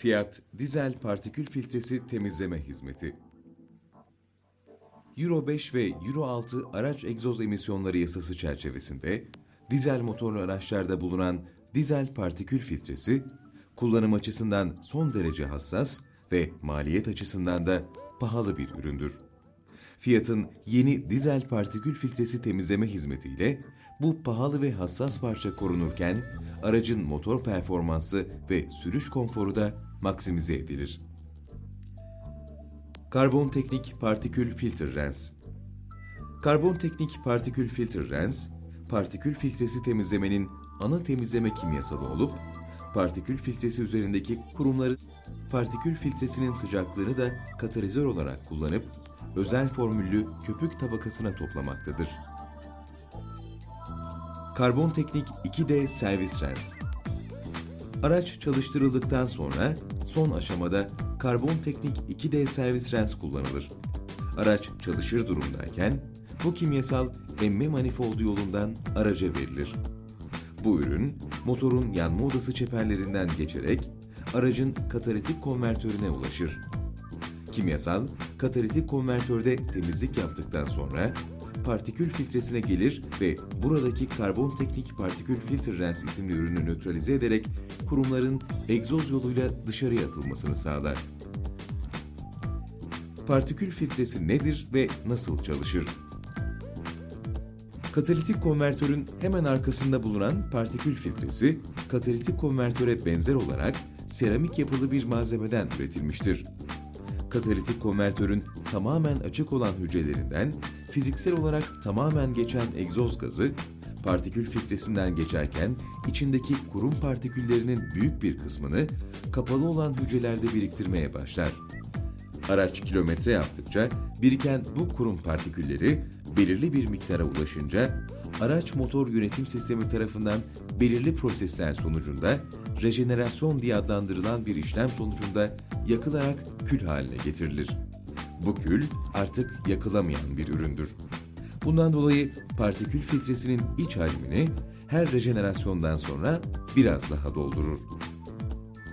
Fiat Dizel Partikül Filtresi Temizleme Hizmeti Euro 5 ve Euro 6 araç egzoz emisyonları yasası çerçevesinde dizel motorlu araçlarda bulunan dizel partikül filtresi, kullanım açısından son derece hassas ve maliyet açısından da pahalı bir üründür. Fiat'ın yeni dizel partikül filtresi temizleme hizmetiyle bu pahalı ve hassas parça korunurken aracın motor performansı ve sürüş konforu da maksimize edilir. Karbon Teknik Partikül Filter Rens Karbon Teknik Partikül Filter Rens, partikül filtresi temizlemenin ana temizleme kimyasalı olup, partikül filtresi üzerindeki kurumları partikül filtresinin sıcaklığını da katalizör olarak kullanıp özel formüllü köpük tabakasına toplamaktadır. Karbon Teknik 2D Servis Rens Araç çalıştırıldıktan sonra son aşamada Karbon Teknik 2D Servis Rens kullanılır. Araç çalışır durumdayken bu kimyasal emme manifoldu yolundan araca verilir. Bu ürün motorun yanma odası çeperlerinden geçerek aracın katalitik konvertörüne ulaşır. Kimyasal, katalitik konvertörde temizlik yaptıktan sonra partikül filtresine gelir ve buradaki karbon teknik partikül filtre rens isimli ürünü nötralize ederek kurumların egzoz yoluyla dışarıya atılmasını sağlar. Partikül filtresi nedir ve nasıl çalışır? Katalitik konvertörün hemen arkasında bulunan partikül filtresi, katalitik konvertöre benzer olarak seramik yapılı bir malzemeden üretilmiştir. Katalitik konvertörün tamamen açık olan hücrelerinden fiziksel olarak tamamen geçen egzoz gazı, partikül filtresinden geçerken içindeki kurum partiküllerinin büyük bir kısmını kapalı olan hücrelerde biriktirmeye başlar. Araç kilometre yaptıkça biriken bu kurum partikülleri belirli bir miktara ulaşınca araç motor yönetim sistemi tarafından belirli prosesler sonucunda rejenerasyon diye adlandırılan bir işlem sonucunda yakılarak kül haline getirilir. Bu kül artık yakılamayan bir üründür. Bundan dolayı partikül filtresinin iç hacmini her rejenerasyondan sonra biraz daha doldurur.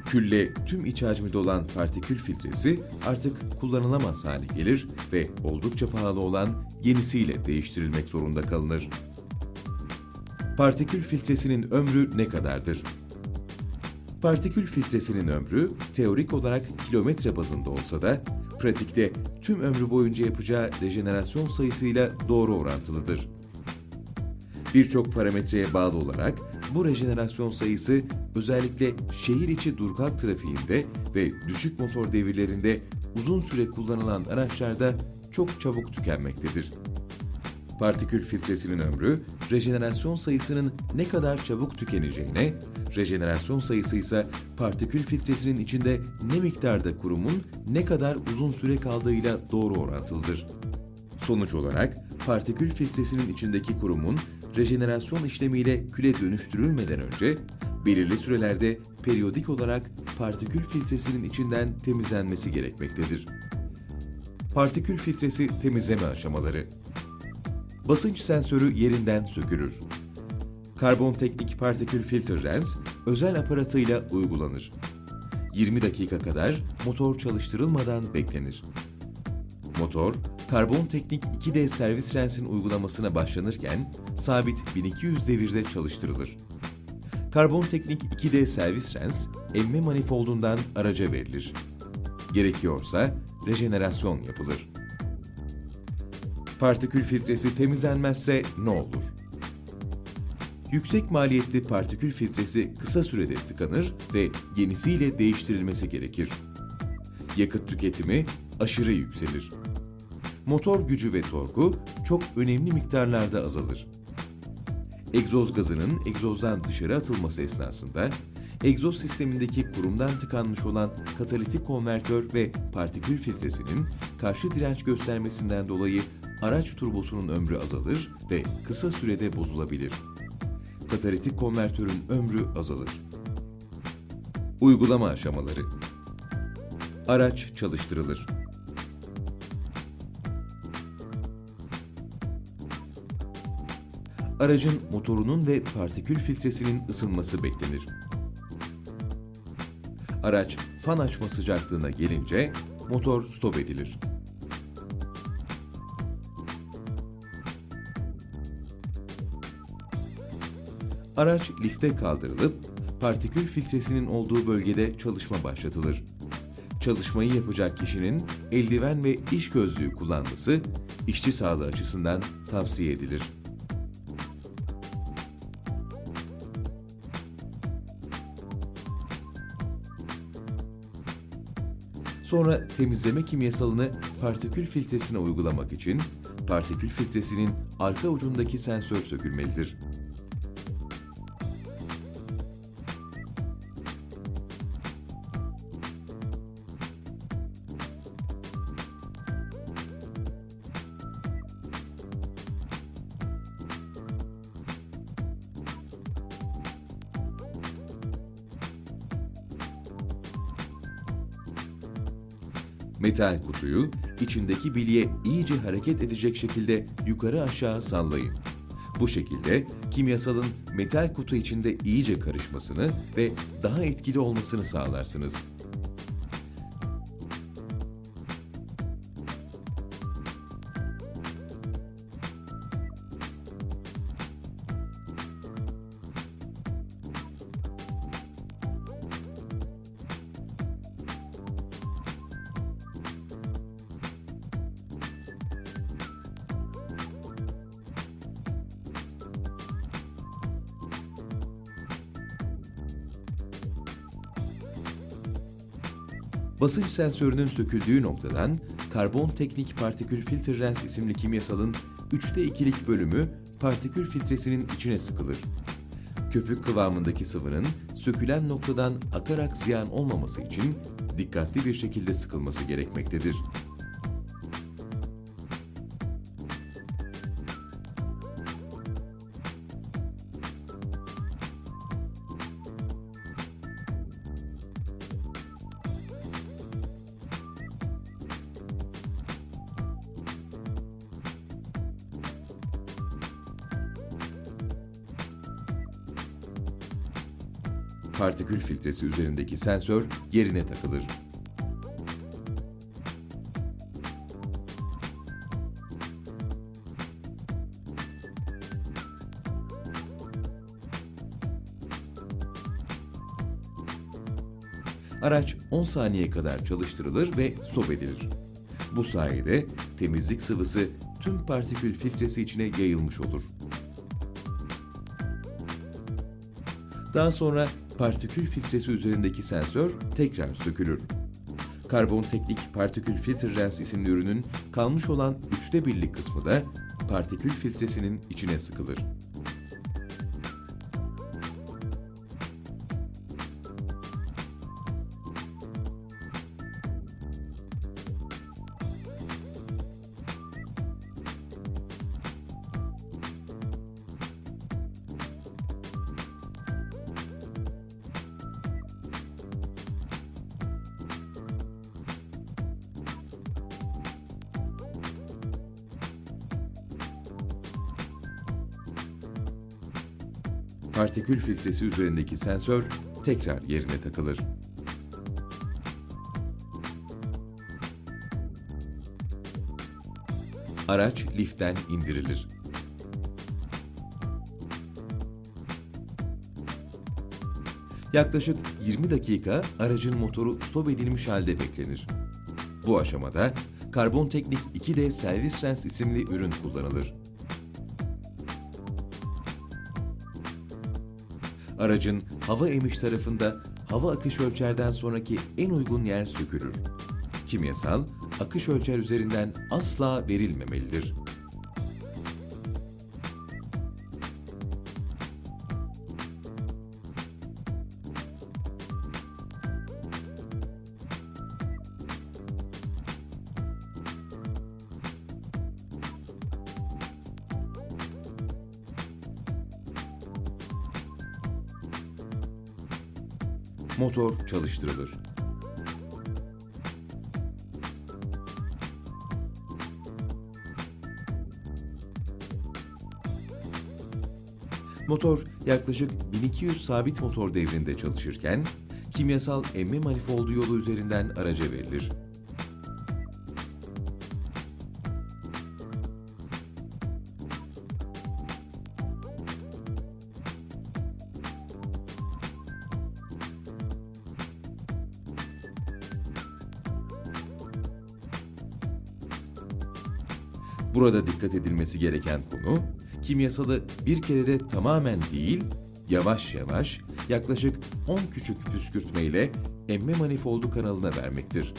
Külle tüm iç hacmi dolan partikül filtresi artık kullanılamaz hale gelir ve oldukça pahalı olan yenisiyle değiştirilmek zorunda kalınır. Partikül filtresinin ömrü ne kadardır? Partikül filtresinin ömrü teorik olarak kilometre bazında olsa da pratikte tüm ömrü boyunca yapacağı rejenerasyon sayısıyla doğru orantılıdır. Birçok parametreye bağlı olarak bu rejenerasyon sayısı özellikle şehir içi durgak trafiğinde ve düşük motor devirlerinde uzun süre kullanılan araçlarda çok çabuk tükenmektedir. Partikül filtresinin ömrü, rejenerasyon sayısının ne kadar çabuk tükeneceğine, rejenerasyon sayısı ise partikül filtresinin içinde ne miktarda kurumun ne kadar uzun süre kaldığıyla doğru orantılıdır. Sonuç olarak partikül filtresinin içindeki kurumun rejenerasyon işlemiyle küle dönüştürülmeden önce belirli sürelerde periyodik olarak partikül filtresinin içinden temizlenmesi gerekmektedir. Partikül filtresi temizleme aşamaları Basınç sensörü yerinden sökülür. Karbon Teknik Partikül Filter Rens özel aparatıyla uygulanır. 20 dakika kadar motor çalıştırılmadan beklenir. Motor, Karbon Teknik 2D servis rensin uygulamasına başlanırken sabit 1200 devirde çalıştırılır. Karbon Teknik 2D servis rens emme manifoldundan araca verilir. Gerekiyorsa rejenerasyon yapılır. Partikül filtresi temizlenmezse ne olur? Yüksek maliyetli partikül filtresi kısa sürede tıkanır ve yenisiyle değiştirilmesi gerekir. Yakıt tüketimi aşırı yükselir. Motor gücü ve torku çok önemli miktarlarda azalır. Egzoz gazının egzozdan dışarı atılması esnasında egzoz sistemindeki kurumdan tıkanmış olan katalitik konvertör ve partikül filtresinin karşı direnç göstermesinden dolayı araç turbosunun ömrü azalır ve kısa sürede bozulabilir. Katalitik konvertörün ömrü azalır. Uygulama aşamaları Araç çalıştırılır. Aracın motorunun ve partikül filtresinin ısınması beklenir. Araç fan açma sıcaklığına gelince motor stop edilir. Araç lifte kaldırılıp partikül filtresinin olduğu bölgede çalışma başlatılır. Çalışmayı yapacak kişinin eldiven ve iş gözlüğü kullanması işçi sağlığı açısından tavsiye edilir. Sonra temizleme kimyasalını partikül filtresine uygulamak için partikül filtresinin arka ucundaki sensör sökülmelidir. Metal kutuyu içindeki bilye iyice hareket edecek şekilde yukarı aşağı sallayın. Bu şekilde kimyasalın metal kutu içinde iyice karışmasını ve daha etkili olmasını sağlarsınız. Basınç sensörünün söküldüğü noktadan karbon teknik partikül filtre rens isimli kimyasalın üçte ikilik bölümü partikül filtresinin içine sıkılır. Köpük kıvamındaki sıvının sökülen noktadan akarak ziyan olmaması için dikkatli bir şekilde sıkılması gerekmektedir. Partikül filtresi üzerindeki sensör yerine takılır. Araç 10 saniye kadar çalıştırılır ve stop edilir. Bu sayede temizlik sıvısı tüm partikül filtresi içine yayılmış olur. Daha sonra partikül filtresi üzerindeki sensör tekrar sökülür. Karbon Teknik Partikül Filtre Lens isimli ürünün kalmış olan üçte birlik kısmı da partikül filtresinin içine sıkılır. Partikül filtresi üzerindeki sensör tekrar yerine takılır. Araç liften indirilir. Yaklaşık 20 dakika aracın motoru stop edilmiş halde beklenir. Bu aşamada Karbon Teknik 2D Servis Rens isimli ürün kullanılır. Aracın hava emiş tarafında hava akış ölçerden sonraki en uygun yer sökülür. Kimyasal, akış ölçer üzerinden asla verilmemelidir. Motor çalıştırılır. Motor yaklaşık 1200 sabit motor devrinde çalışırken, kimyasal emme manifoldu yolu üzerinden araca verilir. Burada dikkat edilmesi gereken konu, kimyasalı bir kerede tamamen değil, yavaş yavaş, yaklaşık 10 küçük püskürtme ile emme manifoldu kanalına vermektir.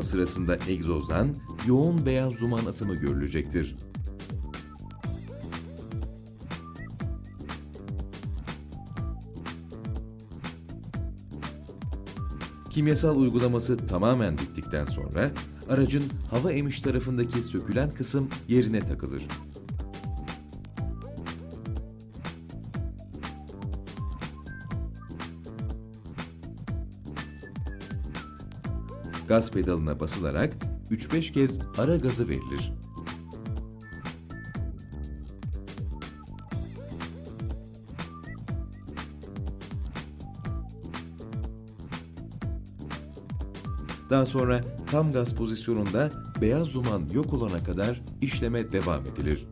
Uygulama sırasında egzozdan yoğun beyaz duman atımı görülecektir. Kimyasal uygulaması tamamen bittikten sonra aracın hava emiş tarafındaki sökülen kısım yerine takılır. Gaz pedalına basılarak 3-5 kez ara gazı verilir. Daha sonra tam gaz pozisyonunda beyaz duman yok olana kadar işleme devam edilir.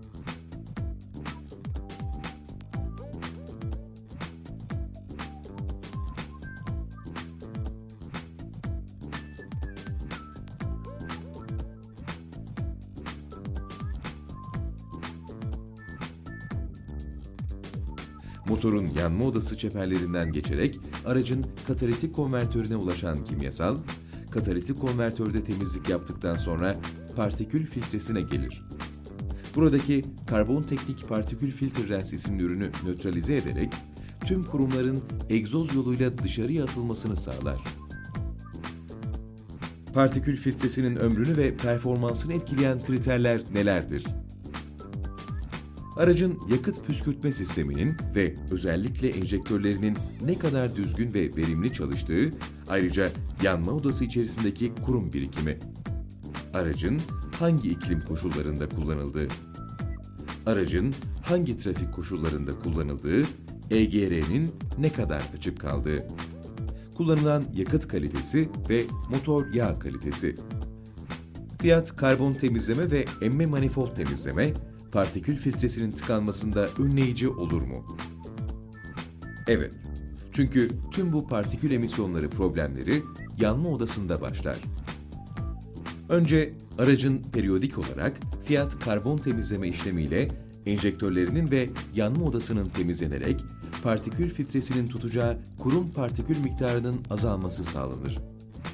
Motorun yanma odası çeperlerinden geçerek aracın katalitik konvertörüne ulaşan kimyasal, katalitik konvertörde temizlik yaptıktan sonra partikül filtresine gelir. Buradaki karbon teknik partikül filtre isimli ürünü nötralize ederek tüm kurumların egzoz yoluyla dışarıya atılmasını sağlar. Partikül filtresinin ömrünü ve performansını etkileyen kriterler nelerdir? Aracın yakıt püskürtme sisteminin ve özellikle enjektörlerinin ne kadar düzgün ve verimli çalıştığı, ayrıca yanma odası içerisindeki kurum birikimi. Aracın hangi iklim koşullarında kullanıldığı. Aracın hangi trafik koşullarında kullanıldığı, EGR'nin ne kadar açık kaldığı. Kullanılan yakıt kalitesi ve motor yağ kalitesi. Fiyat karbon temizleme ve emme manifold temizleme, partikül filtresinin tıkanmasında önleyici olur mu? Evet. Çünkü tüm bu partikül emisyonları problemleri yanma odasında başlar. Önce aracın periyodik olarak fiyat karbon temizleme işlemiyle enjektörlerinin ve yanma odasının temizlenerek partikül filtresinin tutacağı kurum partikül miktarının azalması sağlanır.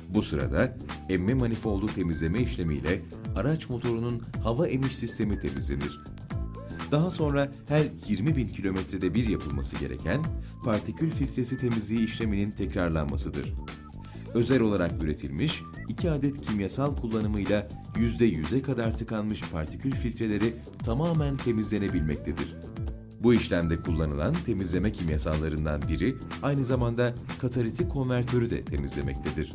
Bu sırada emme manifoldu temizleme işlemiyle araç motorunun hava emiş sistemi temizlenir. Daha sonra her 20 bin kilometrede bir yapılması gereken partikül filtresi temizliği işleminin tekrarlanmasıdır. Özel olarak üretilmiş 2 adet kimyasal kullanımıyla %100'e kadar tıkanmış partikül filtreleri tamamen temizlenebilmektedir. Bu işlemde kullanılan temizleme kimyasallarından biri aynı zamanda katalitik konvertörü de temizlemektedir.